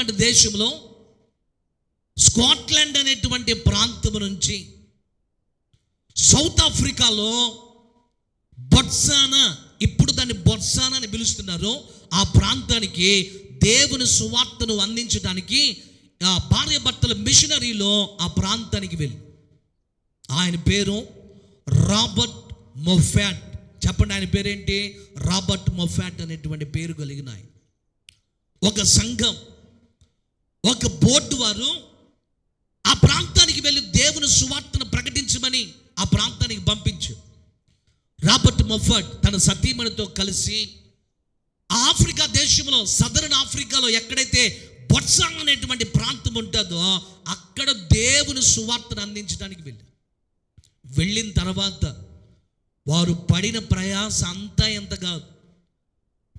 అనేటువంటి దేశంలో స్కాట్లాండ్ అనేటువంటి ప్రాంతం నుంచి సౌత్ ఆఫ్రికాలో బొట్సానా ఇప్పుడు దాన్ని బొట్సానా అని పిలుస్తున్నారు. ఆ ప్రాంతానికి దేవుని సువార్తను అందించడానికి ఆ భార్యభర్తల మిషనరీలో ఆ ప్రాంతానికి వెళ్ళి. ఆయన పేరు రాబర్ట్ మొఫాట్ చెప్పండి ఆయన పేరేంటి? రాబర్ట్ మొఫాట్ అనేటువంటి పేరు కలిగిన ఆయన. ఒక సంఘం ఒక బోర్డు వారు ఆ ప్రాంతానికి వెళ్ళి దేవుని సువార్తను ప్రకటించమని ఆ ప్రాంతానికి పంపించు. రాబర్ట్ మొఫర్ట్ తన సతీమణితో కలిసి ఆ ఆఫ్రికా దేశంలో సదరన్ ఆఫ్రికాలో ఎక్కడైతే బొట్సాంగ్ అనేటువంటి ప్రాంతం ఉంటుందో అక్కడ దేవుని సువార్తను అందించడానికి వెళ్ళి వెళ్ళిన తర్వాత వారు పడిన ప్రయాస అంతా ఎంత కాదు.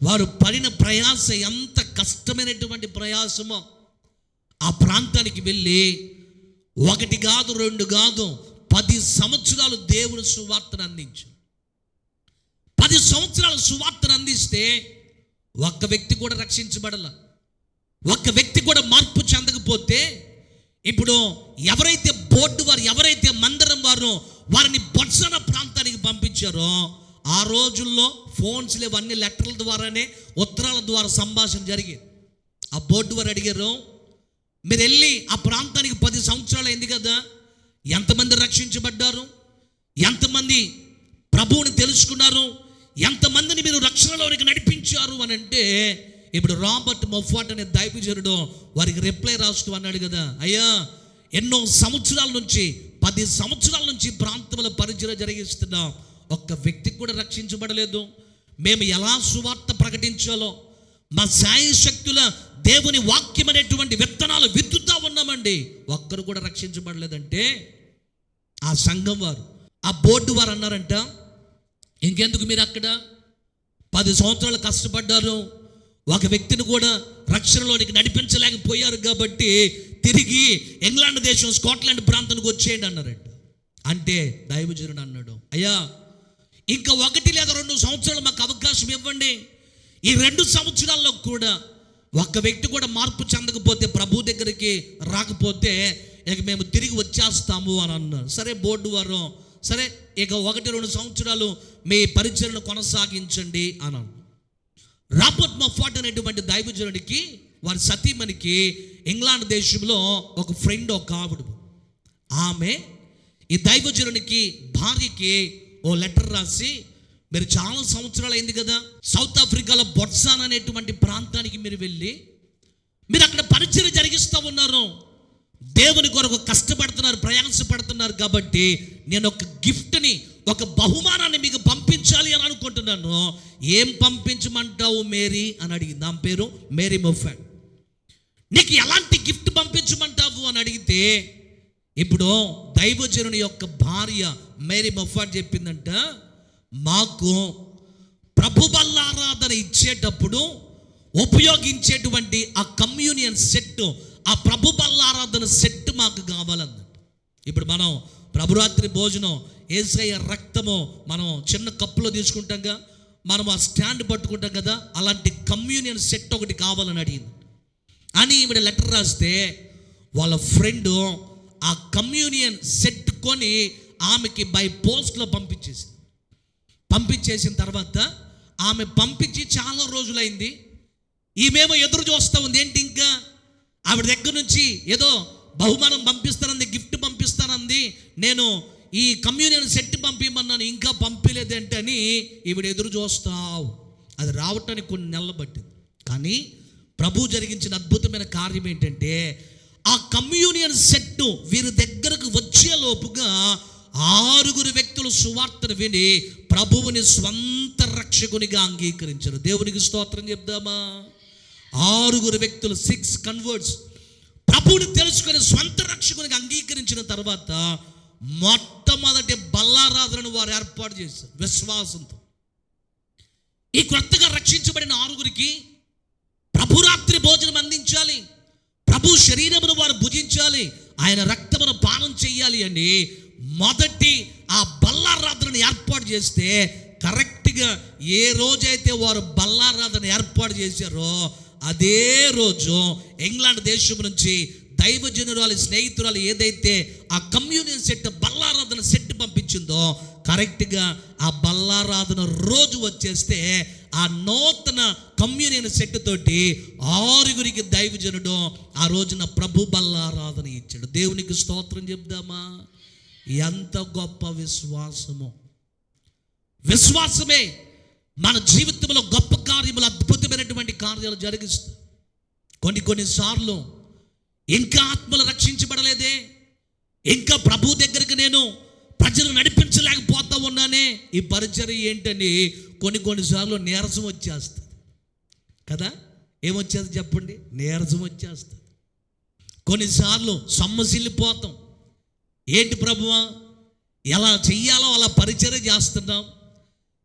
వారు పడిన ప్రయాస ఎంత కష్టమైనటువంటి ప్రయాసమో ఆ ప్రాంతానికి వెళ్ళి ఒకటి కాదు రెండు కాదు పది సంవత్సరాలు దేవుని సువార్తను అందించు పది సంవత్సరాలు సువార్తను అందిస్తే ఒక్క వ్యక్తి కూడా రక్షించబడల. ఒక్క వ్యక్తి కూడా మార్పు చెందకపోతే ఇప్పుడు ఎవరైతే బోర్డు వారు ఎవరైతే మందిరం వారు వారిని బొత్సన ప్రాంతానికి పంపించారో ఆ రోజుల్లో ఫోన్స్ లేవన్నీ లెటర్ల ద్వారానే ఉత్తరాల ద్వారా సంభాషణ జరిగేది. ఆ బోర్డు వారు అడిగారు మీరు వెళ్ళి ఆ ప్రాంతానికి పది సంవత్సరాలు అయింది కదా. ఎంతమంది రక్షించబడ్డారు? ఎంతమంది ప్రభువుని తెలుసుకున్నారు? ఎంతమందిని మీరు రక్షణలోనికి నడిపించారు అని అంటే ఇప్పుడు రాబర్ట్ మొఫాట్ అనే దైవజనుడు వారికి రిప్లై రాస్తూ అన్నాడు కదా. అయ్యా ఎన్నో సంవత్సరాల నుంచి పది సంవత్సరాల నుంచి ప్రాంతంలో పరిచయం జరిగిస్తున్నాం. ఒక్క వ్యక్తికి కూడా రక్షించబడలేదు. మేము ఎలా సువార్త ప్రకటించాలో మా సాయి శక్తుల దేవుని వాక్యం అనేటువంటి విత్తనాలు విత్తుతా ఉన్నామండి. ఒక్కరు కూడా రక్షించబడలేదంటే ఆ సంఘం వారు ఆ బోర్డు వారు అన్నారంట ఇంకెందుకు మీరు అక్కడ? పది సంవత్సరాలు కష్టపడ్డారు. ఒక వ్యక్తిని కూడా రక్షణలోనికి నడిపించలేకపోయారు కాబట్టి తిరిగి ఇంగ్లాండ్ దేశం స్కాట్లాండ్ ప్రాంతానికి వచ్చేయండి అన్నారంట. అంటే దైవజనుడు అన్నాడు అయ్యా ఇంకా ఒకటి లేదా రెండు సంవత్సరాలు మాకు అవకాశం ఇవ్వండి. ఈ రెండు సంవత్సరాల్లో కూడా ఒక్క వ్యక్తి కూడా మార్పు చెందకపోతే ప్రభు దగ్గరికి రాకపోతే ఇక మేము తిరిగి వచ్చేస్తాము అని అన్నారు. సరే బోర్డు వారు సరే ఇక ఒకటి రెండు సంవత్సరాలు మీ పరిచయను కొనసాగించండి అని అన్నారు. రాబర్ట్ మఫాట్ అనేటువంటి దైవజనుడికి వారి సతీమణికి ఇంగ్లాండ్ దేశంలో ఒక ఫ్రెండ్ ఒక ఆవిడ. ఆమె ఈ దైవజనునికి భార్యకి ఓ లెటర్ రాసి మీరు చాలా సంవత్సరాలు అయింది కదా. సౌత్ ఆఫ్రికాలో బొట్సాన్ అనేటువంటి ప్రాంతానికి మీరు వెళ్ళి మీరు అక్కడ పరిచయం జరిగిస్తూ ఉన్నారు. దేవుని కొరకు కష్టపడుతున్నారు ప్రయాసపడుతున్నారు కాబట్టి నేను ఒక గిఫ్ట్ని ఒక బహుమానాన్ని మీకు పంపించాలి అని అనుకుంటున్నాను. ఏం పంపించమంటావు మేరీ? అని అడిగింది. ఆమె పేరు మేరీ మొఫాట్. నీకు ఎలాంటి గిఫ్ట్ పంపించమంటావు అని అడిగితే ఇప్పుడు దైవజనుని యొక్క భార్య మేరీ మొఫాట్ చెప్పిందంట మాకు ప్రభు బల్లారాధన ఇచ్చేటప్పుడు ఉపయోగించేటువంటి ఆ కమ్యూనియన్ సెట్ ఆ ప్రభు బల్లారాధన సెట్ మాకు కావాలన్నట్టు ఇప్పుడు మనం ప్రభురాత్రి భోజనం ఏసయ్య రక్తము మనం చిన్న కప్పులో తీసుకుంటాంగా మనం ఆ స్టాండ్ పట్టుకుంటాం కదా అలాంటి కమ్యూనియన్ సెట్ ఒకటి కావాలని అడిగింది. అని ఈవిడ లెటర్ రాస్తే వాళ్ళ ఫ్రెండ్ ఆ కమ్యూనియన్ సెట్ కొని ఆమెకి బై పోస్ట్లో పంపించేసింది. పంపించేసిన తర్వాత ఆమె పంపించి చాలా రోజులైంది. ఈమెమో ఎదురు చూస్తూ ఉంది. ఏంటి ఇంకా? ఆవిడ దగ్గర నుంచి ఏదో బహుమానం పంపిస్తానంది గిఫ్ట్ పంపిస్తానంది. నేను ఈ కమ్యూనియన్ సెట్ పంపించమన్నాను ఇంకా పంపించలేదేంటని ఈవిడ ఎదురు చూస్తావు. అది రావటానికి కొన్ని నెలలు పట్టింది. కానీ ప్రభు జరిగించిన అద్భుతమైన కార్యం ఏంటంటే ఆ కమ్యూనియన్ సెట్ను వీరి దగ్గరకు వచ్చే లోపుగా ఆరుగురు వ్యక్తులు సువార్తను విని ప్రభువుని స్వంత రక్షకునిగా అంగీకరించారు. దేవునికి స్తోత్రం చెప్దామా? ఆరుగురు వ్యక్తులు సిక్స్ కన్వర్ట్స్ ప్రభువుని తెలుసుకొని స్వంత రక్షకునిగా అంగీకరించిన తర్వాత మొట్టమొదటి బల్లారాధనను వారు ఏర్పాటు చేశారు విశ్వాసంతో. ఈ కొత్తగా రక్షించబడిన ఆరుగురికి ప్రభురాత్రి భోజనం అందించాలి. ప్రభు శరీరమును వారు భుజించాలి. ఆయన రక్తమును పానం చేయాలి అని మొదటి ఆ బల్లారాధనను ఏర్పాటు చేస్తే కరెక్ట్గా ఏ రోజైతే వారు బల్లారాధన ఏర్పాటు చేశారో అదే రోజు ఇంగ్లాండ్ దేశం నుంచి దైవజనురాలి స్నేహితురాలు ఏదైతే ఆ కమ్యూనియన్ సెట్ బల్లారాధన సెట్ పంపించిందో కరెక్ట్గా ఆ బల్లారాధన రోజు వచ్చేస్తే ఆ నూతన కమ్యూనియన్ సెట్ తోటి ఆరుగురికి దైవజనుడు ఆ రోజున ప్రభు బల్లారాధన ఇచ్చాడు. దేవునికి స్తోత్రం చెప్దామా? ఎంత గొప్ప విశ్వాసము. విశ్వాసమే మన జీవితంలో గొప్ప కార్యములు అద్భుతమైనటువంటి కార్యాలు జరిగిస్తుంది. కొన్ని కొన్నిసార్లు ఇంకా ఆత్మలు రక్షించబడలేదే. ఇంకా ప్రభు దగ్గరికి నేను ప్రజలు నడిపించలేకపోతా ఉన్నానే. ఈ పరిచర్య ఏంటని కొన్ని కొన్నిసార్లు నీరసం వచ్చేస్తుంది. కదా? ఏమొచ్చేది చెప్పండి? నీరసం వచ్చేస్తుంది. కొన్నిసార్లు సొమ్మసిల్లిపోతాం. ఏంటి ప్రభువా ఎలా చెయ్యాలో అలా పరిచయం చేస్తున్నాం.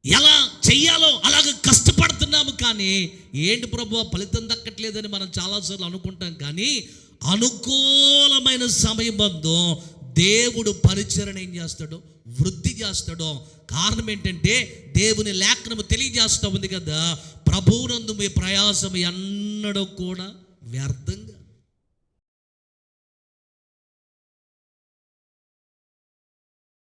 ఎలా చెయ్యాలో అలాగ కష్టపడుతున్నాము కానీ ఏంటి ప్రభు? ఫలితం దక్కట్లేదని మనం చాలాసార్లు అనుకుంటాం కానీ అనుకూలమైన సమయబంధం దేవుడు పరిచరణ ఏం చేస్తాడో? వృద్ధి చేస్తాడో. కారణం ఏంటంటే దేవుని లేఖనము తెలియజేస్తూ ఉంది కదా ప్రభువునందు మీ ప్రయాసం ఎన్నడూ కూడా వ్యర్థంగా